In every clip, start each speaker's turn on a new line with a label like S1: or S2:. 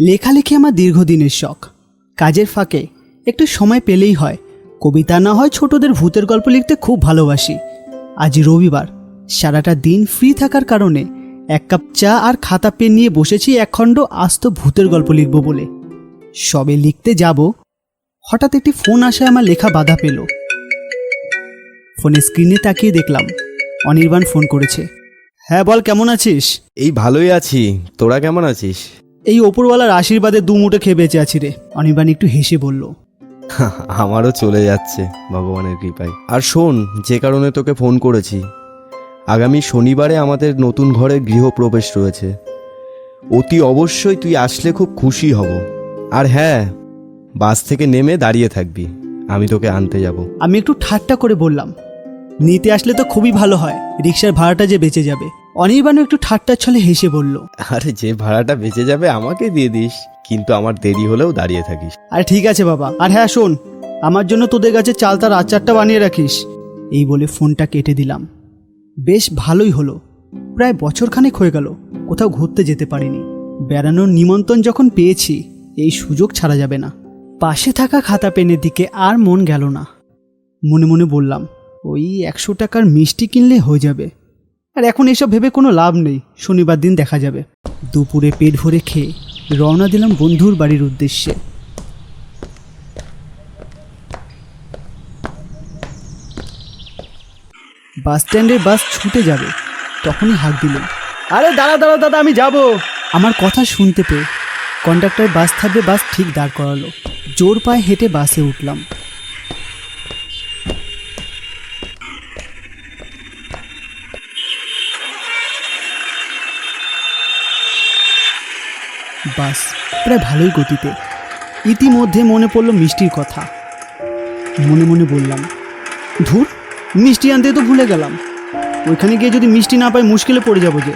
S1: লেখালেখি আমার দীর্ঘদিনের শখ। কাজের ফাঁকে একটু সময় পেলেই হয়। কবিতা না হয় ছোটদের ভূতের গল্প লিখতে খুব ভালোবাসি। আজ রবিবার সারাটা দিন ফ্রি থাকার কারণে এক কাপ চা আর খাতা পেন নিয়ে বসেছি একখণ্ড আস্ত ভূতের গল্প লিখব বলে। সবে লিখতে যাব হঠাৎ একটি ফোন আসায় আমার লেখা বাধা পেল। ফোনের স্ক্রিনে তাকিয়ে দেখলাম অনির্বাণ ফোন করেছে। হ্যাঁ বল কেমন আছিস?
S2: এই ভালোই আছি। তোরা কেমন আছিস?
S1: এই ওপরওয়ালার আশীর্বাদে দু মুঠো খেয়ে বেঁচে আছি রে। অনির্বাণ একটু হেসে বলল
S2: আমারও চলে যাচ্ছে ভগবানের কৃপায়। আর শোন যে কারণে তোকে ফোন করেছি। আগামী শনিবারে আমাদের নতুন ঘরে গৃহপ্রবেশ রয়েছে। অতি অবশ্যই তুই আসলে খুব খুশি হব। আর হ্যাঁ বাস থেকে নেমে দাঁড়িয়ে থাকবি। আমি তোকে আনতে যাব।
S1: আমি একটু ঠাট্টা করে বললাম নিতে আসলে তো খুবই ভালো হয় রিক্সার ভাড়াটা যে বেঁচে যাবে। অনির্বাণও একটু ঠাট্টার ছলে হেসে বলল
S2: আরে যে ভাড়াটা বেঁচে যাবে আমাকে দিয়ে দিস কিন্তু আমার দেরি হলেও দাঁড়িয়ে থাকিস।
S1: আর ঠিক আছে বাবা আর হ্যাঁ শোন আমার জন্য তোদের কাছে চাল তার আচারটা বানিয়ে রাখিস। এই বলে ফোনটা কেটে দিলাম। বেশ ভালোই হলো। প্রায় বছরখানেক হয়ে গেল কোথাও ঘুরতে যেতে পারিনি। বেড়ানোর নিমন্ত্রণ যখন পেয়েছি এই সুযোগ ছাড়া যাবে না। পাশে থাকা খাতা পেনের দিকে আর মন গেল না। মনে মনে বললাম ওই একশো টাকার মিষ্টি কিনলে হয়ে যাবে। আর এখন এসব ভেবে কোনো লাভ নেই। শনিবার দিন দেখা যাবে। দুপুরে পেট ভরে খেয়ে রওনা দিলাম বন্ধুর বাড়ির উদ্দেশ্যে। বাস স্ট্যান্ডে বাস ছুটে যাবে। তখনই হাঁক দিলেন, আরে দাঁড়া দাঁড়া দাদা, আমি যাব। আমার কথা শুনতে পেয়ে কন্ডাক্টর বাস থাকবে বাস ঠিক দাঁড় করালো। জোর পায়ে হেঁটে বাসে উঠলাম। বাস প্রায় ভালোই গতিতে। ইতিমধ্যে মনে পড়ল মিষ্টির কথা। মনে মনে বললাম, ধুর, মিষ্টি আনতে তো ভুলে গেলাম। ওইখানে গিয়ে যদি মিষ্টি না পাই মুশকিলে পড়ে যাব যে।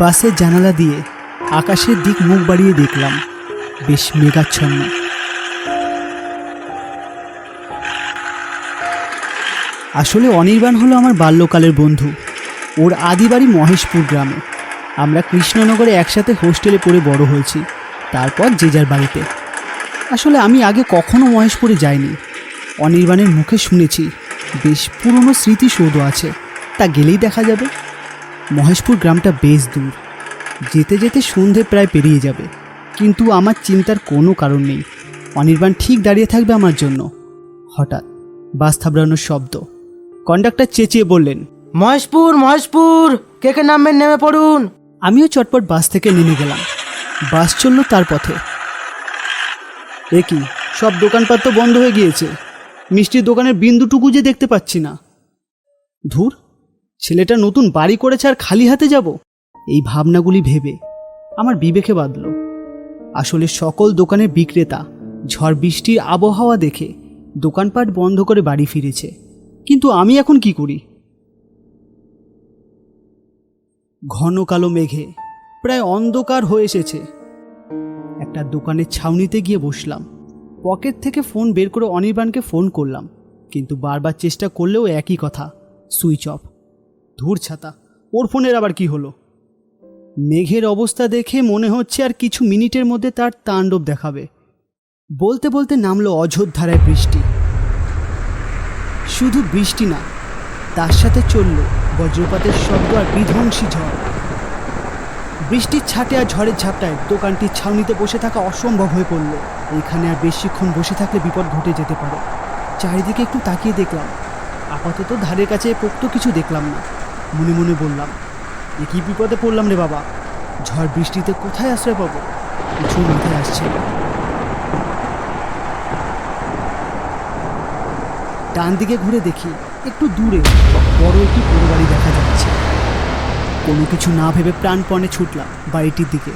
S1: বাসের জানালা দিয়ে আকাশের দিক মুখ বাড়িয়ে দেখলাম, বেশ মেঘাচ্ছন্ন। আসলে অনির্বাণ হলো আমার বাল্যকালের বন্ধু। ওর আদি বাড়ি মহেশপুর গ্রামে। আমরা কৃষ্ণনগরে একসাথে হোস্টেলে পড়ে বড় হয়েছি। তারপর যে যার বাড়িতে। আসলে আমি আগে কখনো মহেশপুরে যাইনি। অনির্বাণের মুখে শুনেছি, বেশ পুরনো স্মৃতিসৌধ আছে, তা গেলেই দেখা যাবে। মহেশপুর গ্রামটা বেশ দূর। যেতে যেতে সন্ধে প্রায় পেরিয়ে যাবে। কিন্তু আমার চিন্তার কোনো কারণ নেই। অনির্বাণ ঠিক দাঁড়িয়ে থাকবে আমার জন্য। হঠাৎ বাস থাবড়ানোর শব্দ। কন্ডাক্টর চেঁচিয়ে বললেন,
S3: মহেশপুর মহেশপুর! কে কে নামবেন, নেমে পড়ুন!
S1: আমিও চটপট বাস থেকে নেমে গেলাম। বাস চলল তার পথে। এ কি? সব দোকানপাট তো বন্ধ হয়ে গিয়েছে। মিষ্টির দোকানের বিন্দুটুকু যে দেখতে পাচ্ছি না। ধুর, ছেলেটা নতুন বাড়ি করেছে আর খালি হাতে যাব? এই ভাবনাগুলি ভেবে আমার বিবেকে বাঁধল। আসলে সকল দোকানের বিক্রেতা ঝড় বৃষ্টির আবহাওয়া দেখে দোকানপাট বন্ধ করে বাড়ি ফিরেছে। কিন্তু আমি এখন কি করি? ঘন কালো মেঘে প্রায় অন্ধকার হয়ে এসেছে। একটা দোকানের ছাউনিতে গিয়ে বসলাম। পকেট থেকে ফোন বের করে অনির্বাণকে ফোন করলাম, কিন্তু বারবার চেষ্টা করলেও একই কথা, সুইচ অফ। ধূর ছাতা, ওর ফোনের আবার কি হলো? মেঘের অবস্থা দেখে মনে হচ্ছে আর কিছু মিনিটের মধ্যে তার তাণ্ডব দেখাবে। বলতে বলতে নামলো অযোধ্যারায় বৃষ্টি। শুধু বৃষ্টি না, তার সাথে চলল বজ্রপাতের শব্দ আর বিধ্বংসী ঝড়। বৃষ্টির ছাটে আর ঝড়ের ঝাপটায় দোকানটির ছাউনিতে বসে থাকা অসম্ভব হয়ে পড়ল। এখানে আর বেশিক্ষণ বসে থাকলে বিপদ ঘটে যেতে পারে। চারিদিকে একটু তাকিয়ে দেখলাম। আপাতত ধারের কাছে পোক্ত কিছু দেখলাম না। মনে মনে বললাম, এ কি বিপদে পড়লাম রে বাবা? ঝড় বৃষ্টিতে কোথায় আশ্রয় পাবো? কিছু মাথায় আসছে ডান দিকে ঘুরে দেখি, একটু দূরে বড় একটি পুরো বাড়ি দেখা যাচ্ছে। কোনো কিছু না ভেবে প্রাণপণে ছুটলাম বাড়িটির দিকে।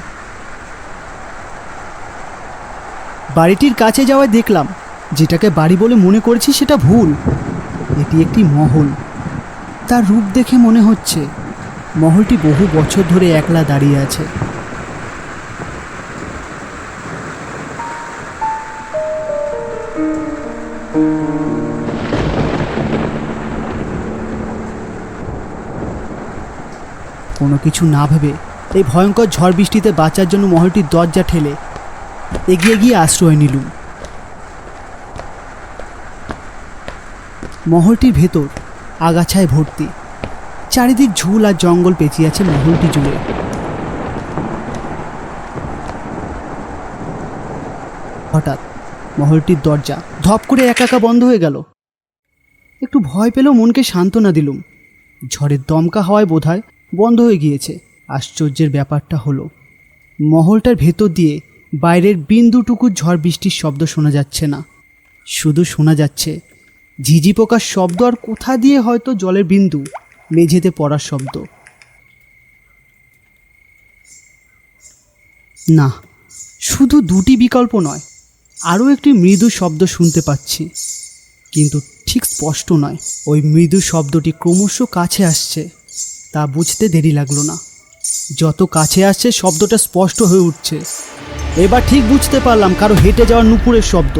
S1: বাড়িটির কাছে যাওয়ায় দেখলাম, যেটাকে বাড়ি বলে মনে করেছি সেটা ভুল। এটি একটি মহল। তার রূপ দেখে মনে হচ্ছে, মহলটি বহু বছর ধরে একলা দাঁড়িয়ে আছে। কোনো কিছু না ভেবে এই ভয়ঙ্কর ঝড় বৃষ্টিতে বাঁচার জন্য মহলটির দরজা ঠেলে এগিয়ে গিয়ে আশ্রয় নিলুম। মহলটির ভেতর আগাছায় ভর্তি। চারিদিক ঝুল আর জঙ্গল পেঁচিয়ে আছে মহলটি জুড়ে। হঠাৎ মহলটির দরজা ধপ করে একা একা বন্ধ হয়ে গেল। একটু ভয় পেলেও মনকে সান্ত্বনা দিলুম। ঝড়ের দমকা হওয়ায় বোধহয় বন্ধ হয়ে গিয়েছে। আশ্চর্যের ব্যাপারটা হলো, মহলটার ভেতর দিয়ে বাইরের বিন্দুটুকু ঝড় বৃষ্টির শব্দ শোনা যাচ্ছে না। শুধু শোনা যাচ্ছে, ঝিঝি পোকার শব্দ আর কোথা দিয়ে হয়তো জলের বিন্দু, মেঝেতে পড়ার শব্দ। না, শুধু দুটি বিকল্প নয়, আরও একটি মৃদু শব্দ শুনতে পাচ্ছি। কিন্তু ঠিক স্পষ্ট নয়, ওই মৃদু শব্দটি ক্রমশ কাছে আসছে। তা বুঝতে দেরি লাগল না। যত কাছে আসছে শব্দটা স্পষ্ট হয়ে উঠছে। এবার ঠিক বুঝতে পারলাম কারও হেঁটে যাওয়ার নুপুরের শব্দ।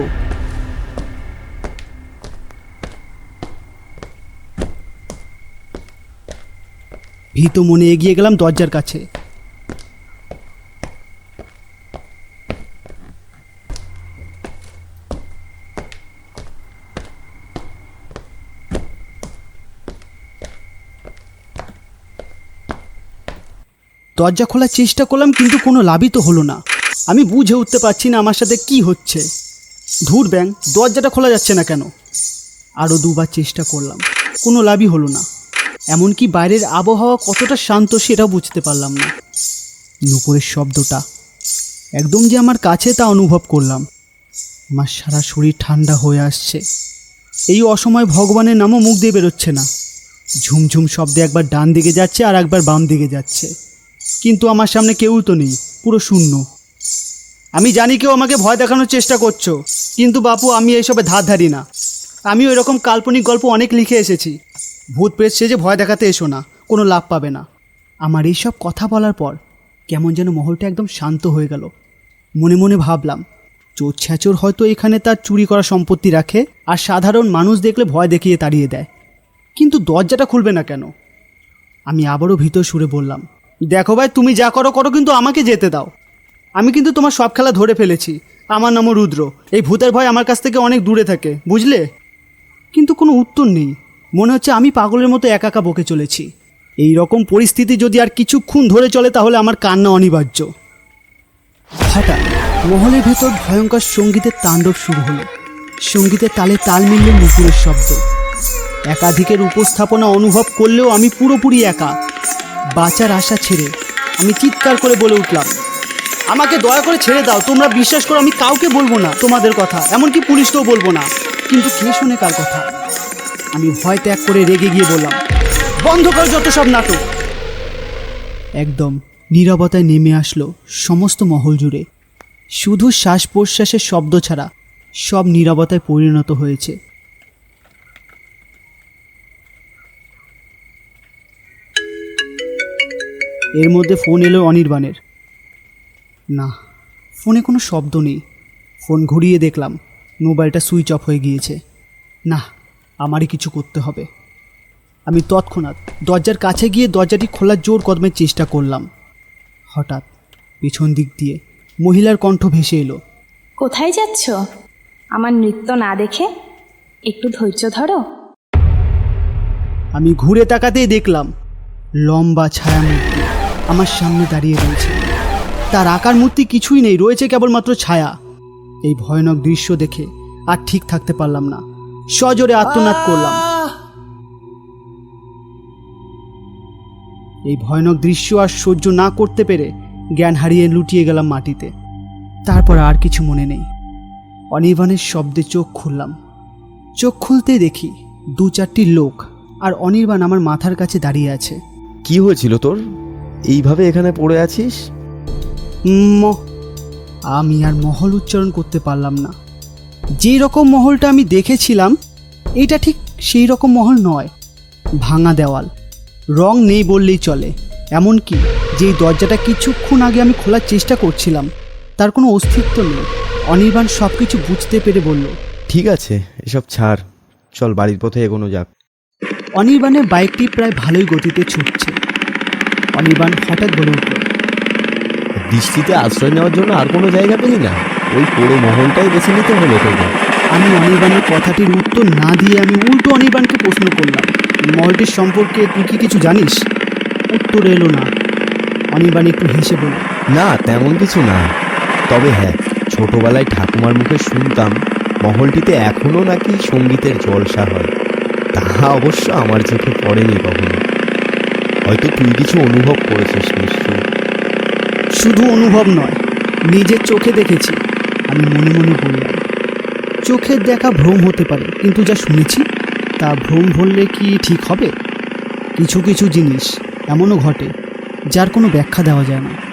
S1: ভীত মনে এগিয়ে গেলাম দরজার কাছে। দরজা খোলার চেষ্টা করলাম, কিন্তু কোনো লাভই তো হলো না। আমি বুঝে উঠতে পারছি না আমার সাথে কি হচ্ছে। ধুর ব্যাং, দরজাটা খোলা যাচ্ছে না কেন? আরও দুবার চেষ্টা করলাম, কোনো লাভই হলো না। এমনকি বাইরের আবহাওয়া কতটা শান্ত সেটাও বুঝতে পারলাম না। নুপুরের শব্দটা, একদম যে আমার কাছে তা অনুভব করলাম। আমার সারা শরীর ঠান্ডা হয়ে আসছে। এই অসময় ভগবানের নামও মুখ দিয়ে বেরোচ্ছে না। ঝুমঝুম শব্দে একবার ডান দিকে যাচ্ছে আর একবার বাম দিকে যাচ্ছে। কিন্তু আমার সামনে কেউ তো নেই, পুরো শূন্য। আমি জানি কেউ আমাকে ভয় দেখানোর চেষ্টা করছ, কিন্তু বাপু, আমি এইসবে ধার ধারি না। আমিও এরকম কাল্পনিক গল্প অনেক লিখে এসেছি। ভূত প্রেত সেজে ভয় দেখাতে এসো না, কোনো লাভ পাবে না। আমার এইসব কথা বলার পর কেমন যেন মহলটা একদম শান্ত হয়ে গেল। মনে মনে ভাবলাম, চোর ছ্যাচোর হয়তো এখানে তার চুরি করা সম্পত্তি রাখে আর সাধারণ মানুষ দেখলে ভয় দেখিয়ে তাড়িয়ে দেয়। কিন্তু দরজাটা খুলবে না কেন? আমি আবারও ভিতর সুরে বললাম দেখো ভাই, তুমি যা করো করো, কিন্তু আমাকে যেতে দাও। আমি কিন্তু তোমার সব খেলা ধরে ফেলেছি। আমার নামও রুদ্র। এই ভূতের ভয় আমার কাছ থেকে অনেক দূরে থাকে, বুঝলে? কিন্তু কোনো উত্তর নেই। মনে হচ্ছে আমি পাগলের মতো একা বকে চলেছি। এই রকম পরিস্থিতি যদি আর কিছুক্ষণ ধরে চলে, তাহলে আমার কান্না অনিবার্য। হঠাৎ মহলের ভেতর ভয়ঙ্কর সঙ্গীতের তাণ্ডব শুরু হলো। সঙ্গীতের তালে তাল মিলল নুপুরের শব্দ। একাধিকের উপস্থাপনা অনুভব করলেও আমি পুরোপুরি একা। বাঁচার আশা ছেড়ে আমি চিৎকার করে বলে উঠলাম। আমাকে দয়া করে ছেড়ে দাও, তোমরা বিশ্বাস করো আমি কাউকে বলব না তোমাদের কথা, এমনকি পুলিশকেও বলব না। কিন্তু কে শোনে কার কথা? আমি ভয় ত্যাগ করে রেগে গিয়ে বললাম, বন্ধ করো যত সব নাটক। একদম নীরবতায় নেমে আসলো সমস্ত মহল জুড়ে। শুধু শ্বাস প্রশ্বাসের শব্দ ছাড়া সব নীরবতায় পরিণত হয়েছে। এর মধ্যে ফোন এলো অনির্বাণের। না ফোনে কোনো শব্দ নেই। ফোন ঘুরিয়ে দেখলাম মোবাইলটা সুইচ অফ হয়ে গিয়েছে। না আমারই কিছু করতে হবে। আমি তৎক্ষণাৎ দরজার কাছে গিয়ে দরজাটি খোলার জোর কদমের চেষ্টা করলাম। হঠাৎ পিছন দিক দিয়ে মহিলার কণ্ঠ ভেসে এলো।
S4: কোথায় যাচ্ছ? আমার নৃত্য না দেখে একটু ধৈর্য ধরো।
S1: আমি ঘুরে তাকাতেই দেখলাম লম্বা ছায়া মূর্তি আমার সামনে দাঁড়িয়ে রয়েছে। তার আকার মূর্তি কিছুই নেই, রয়েছে কেবলমাত্র ছায়া। এই ভয়ানক দৃশ্য দেখে আর ঠিক থাকতে পারলাম না। সজোরে আত্মনাদ করলাম। এই ভয়ানক দৃশ্য আর সহ্য না করতে পেরে জ্ঞান হারিয়ে লুটিয়ে গেলাম মাটিতে। তারপর আর কিছু মনে নেই। অনির্বাণের শব্দে চোখ খুললাম। চোখ খুলতেই দেখি দু চারটি লোক আর অনির্বাণ আমার মাথার কাছে দাঁড়িয়ে আছে।
S2: কি হয়েছিল তোর? এইভাবে এখানে পড়ে আছিস?
S1: ম আমি আর মহল উচ্চারণ করতে পারলাম না। যেই রকম মহলটা আমি দেখেছিলাম এটা ঠিক সেই রকম মহল নয়। ভাঙা দেওয়াল রং নেই বললেই চলে। এমনকি যেই দরজাটা কিছুক্ষণ আগে আমি খোলার চেষ্টা করছিলাম তার কোনো অস্তিত্ব নেই। অনির্বাণ সব কিছু বুঝতে পেরে বলল
S2: ঠিক আছে এসব ছাড়। চল বাড়ির পথে এগোনো যাক।
S1: অনির্বাণের বাইকটি প্রায় ভালোই গতিতে ছুটছে। অনির্বাণ হঠাৎ বলে উঠল।
S2: বৃষ্টিতে আশ্রয় নেওয়ার জন্য আর কোনো জায়গা পেলি না? ওই পুরো মহলটাই বেছে নিতে হলো তোকে।
S1: আমি অনির্বাণের কথাটির উত্তর না দিয়ে আমি উল্টো অনির্বাণকে প্রশ্ন করলাম মহলটির সম্পর্কে তুই কি কিছু জানিস? উত্তর এলো না। অনির্বাণ একটু হেসে বলল
S2: না তেমন কিছু না। তবে হ্যাঁ ছোটবেলায় ঠাকুমার মুখে শুনতাম মহলটিতে এখনও নাকি সঙ্গীতের জলসা হয়। তাহা অবশ্য আমার চোখে পড়েনি কখনো। হয়তো তুই কিছু অনুভব করেছিস নিশ্চয়ই।
S1: শুধু অনুভব নয়, নিজের চোখে দেখেছি। আমি মনে মনে বললাম, চোখের দেখা ভ্রম হতে পারে, কিন্তু যা শুনেছি, তা ভ্রম বললে কি ঠিক হবে? কিছু কিছু জিনিস এমনও ঘটে, যার কোনো ব্যাখ্যা দেওয়া যায় না।